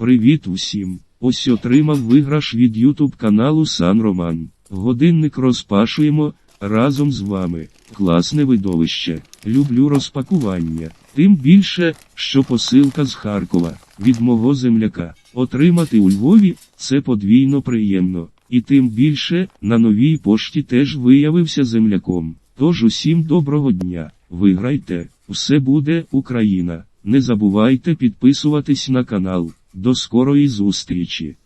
Привіт усім! Ось отримав виграш від YouTube каналу Сан Роман. Годинник розпашуємо разом з вами. Класне видовище. Люблю розпакування. Тим більше, що посилка з Харкова від мого земляка. Отримати у Львові це подвійно приємно. І тим більше на новій пошті теж виявився земляком. Тож усім доброго дня. Виграйте, все буде Україна. Не забувайте підписуватись на канал. До скорої зустрічі!